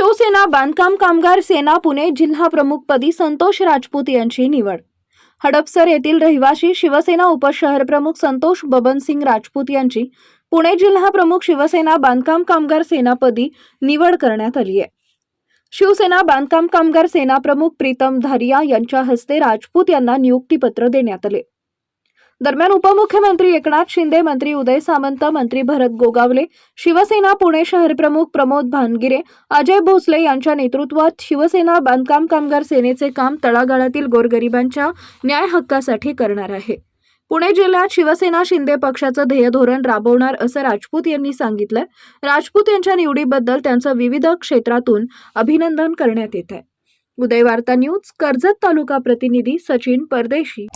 शिवसेना बांधकाम कामगार सेना पुणे जिल्हा प्रमुखपदी संतोष राजपूत यांची निवड. हडपसर येथील रहिवासी शिवसेना उपशहरप्रमुख संतोष बबनसिंग राजपूत यांची पुणे जिल्हा प्रमुख शिवसेना बांधकाम कामगार सेनापदी निवड करण्यात आली आहे. शिवसेना बांधकाम कामगार सेना प्रमुख प्रीतम धारिया यांच्या हस्ते राजपूत यांना नियुक्तीपत्र देण्यात आले. दरम्यान उपमुख्यमंत्री एकनाथ शिंदे मंत्री उदय सामंत मंत्री भरत गोगावले शिवसेना पुणे शहर प्रमुख प्रमोद भानगिरे अजय भोसले यांच्या नेतृत्वात शिवसेना बांधकाम कामगार सेनेचे काम तळागाळातील गोरगरिबांच्या न्याय हक्कासाठी करणार आहे. पुणे जिल्ह्यात शिवसेना शिंदे पक्षाचं ध्येय धोरण राबवणार असं राजपूत यांनी सांगितलं. राजपूत यांच्या निवडीबद्दल त्यांचं विविध क्षेत्रातून अभिनंदन करण्यात येत आहे उदयवार्ता न्यूज कर्जत तालुका प्रतिनिधी सचिन परदेशी.